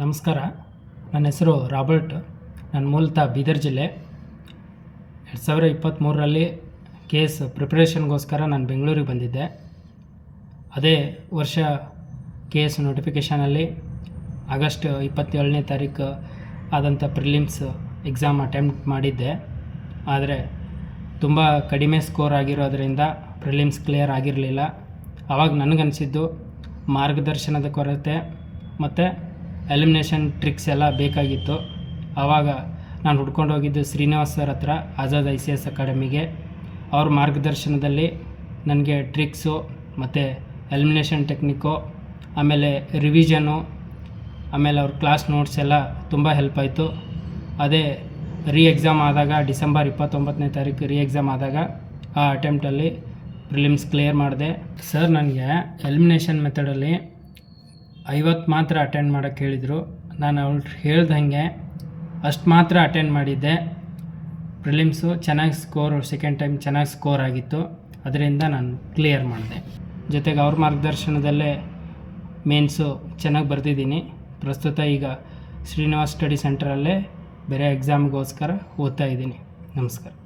ನಮಸ್ಕಾರ. ನನ್ನ ಹೆಸರು ರಾಬರ್ಟ್. ನನ್ನ ಮೂಲತಃ ಬೀದರ್ ಜಿಲ್ಲೆ. ಎರಡು ಸಾವಿರ ಇಪ್ಪತ್ತ್ಮೂರರಲ್ಲಿ ಕೇಸ್ ಪ್ರಿಪ್ರೇಷನ್ಗೋಸ್ಕರ ನಾನು ಬೆಂಗಳೂರಿಗೆ ಬಂದಿದ್ದೆ. ಅದೇ ವರ್ಷ ಕೇಸ್ ನೋಟಿಫಿಕೇಷನಲ್ಲಿ ಆಗಸ್ಟ್ ಇಪ್ಪತ್ತೇಳನೇ ತಾರೀಕು ಆದಂಥ ಪ್ರಿಲಿಮ್ಸ್ ಎಕ್ಸಾಮ್ ಅಟೆಂಪ್ಟ್ ಮಾಡಿದ್ದೆ. ಆದರೆ ತುಂಬ ಕಡಿಮೆ ಸ್ಕೋರ್ ಆಗಿರೋದರಿಂದ ಪ್ರಿಲಿಮ್ಸ್ ಕ್ಲಿಯರ್ ಆಗಿರಲಿಲ್ಲ. ಆವಾಗ ನನಗನ್ಸಿದ್ದು ಮಾರ್ಗದರ್ಶನದ ಕೊರತೆ ಮತ್ತು ಎಲಿಮಿನೇಷನ್ ಟ್ರಿಕ್ಸ್ ಎಲ್ಲ ಬೇಕಾಗಿತ್ತು. ಆವಾಗ ನಾನು ಹುಡ್ಕೊಂಡು ಹೋಗಿದ್ದು ಶ್ರೀನಿವಾಸ್ ಸರ್ ಹತ್ರ, ಆಜಾದ್ ಐ ಸಿ ಎಸ್ ಅಕಾಡೆಮಿಗೆ. ಅವ್ರ ಮಾರ್ಗದರ್ಶನದಲ್ಲಿ ನನಗೆ ಟ್ರಿಕ್ಸು ಮತ್ತು ಎಲಿಮಿನೇಷನ್ ಟೆಕ್ನಿಕ್ಕು ಆಮೇಲೆ ರಿವಿಷನು, ಆಮೇಲೆ ಅವ್ರ ಕ್ಲಾಸ್ ನೋಟ್ಸ್ ಎಲ್ಲ ತುಂಬ ಹೆಲ್ಪ್ ಆಯಿತು. ಅದೇ ರೀ ಎಕ್ಸಾಮ್ ಆದಾಗ ಡಿಸೆಂಬರ್ ಇಪ್ಪತ್ತೊಂಬತ್ತನೇ ತಾರೀಕು ರೀ ಎಕ್ಸಾಮ್ ಆದಾಗ ಆ ಅಟೆಂಪ್ಟಲ್ಲಿ ಪ್ರಿಲಿಮ್ಸ್ ಕ್ಲಿಯರ್ ಮಾಡಿದೆ. ಸರ್, ನನಗೆ ಎಲಿಮಿನೇಷನ್ ಮೆಥಡಲ್ಲಿ ಐವತ್ತು ಮಾತ್ರ ಅಟೆಂಡ್ ಮಾಡೋಕ್ಕೆ ಹೇಳಿದರು. ನಾನು ಅವ್ರು ಹೇಳ್ದಂಗೆ ಅಷ್ಟು ಮಾತ್ರ ಅಟೆಂಡ್ ಮಾಡಿದ್ದೆ. ಪ್ರಿಲಿಮ್ಸು ಚೆನ್ನಾಗಿ ಸ್ಕೋರ್ ಸೆಕೆಂಡ್ ಟೈಮ್ ಚೆನ್ನಾಗಿ ಸ್ಕೋರ್ ಆಗಿತ್ತು. ಅದರಿಂದ ನಾನು ಕ್ಲಿಯರ್ ಮಾಡಿದೆ. ಜೊತೆಗೆ ಅವ್ರ ಮಾರ್ಗದರ್ಶನದಲ್ಲೇ ಮೇನ್ಸು ಚೆನ್ನಾಗಿ ಬರೆದಿದ್ದೀನಿ. ಪ್ರಸ್ತುತ ಈಗ ಶ್ರೀನಿವಾಸ್ ಸ್ಟಡಿ ಸೆಂಟ್ರಲ್ಲೇ ಬೇರೆ ಎಕ್ಸಾಮ್ಗೋಸ್ಕರ ಓದ್ತಾ ಇದ್ದೀನಿ. ನಮಸ್ಕಾರ.